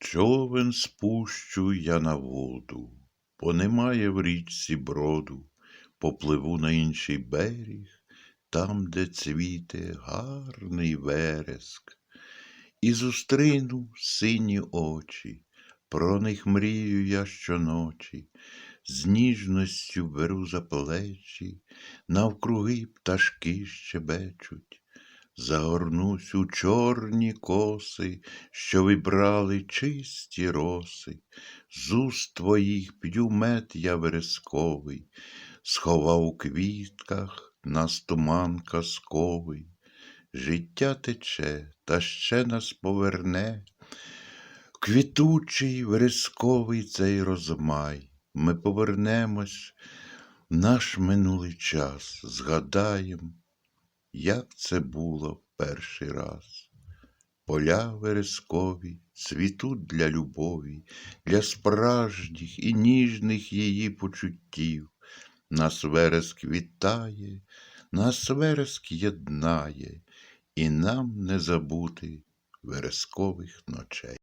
Човен спущу я на воду, бо немає в річці броду, попливу на інший берег, там, де цвіте гарний вереск, і зустріну сині очі, про них мрію я щоночі, з ніжністю беру за плечі, навкруги пташки щебечуть, загорнусь у чорні коси, що вибрали чисті роси, з уст твоїх п'ю мед я вересковий, сховав у квітках нас туман казковий. Життя тече, та ще нас поверне, квітучий вересковий цей розмай. Ми повернемось в наш минулий час, згадаєм, як це було в перший раз. Поля верескові цвітуть для любові, для справжніх і ніжних її почуттів. Нас вереск вітає, нас вереск єднає, і нам не забути верескових ночей.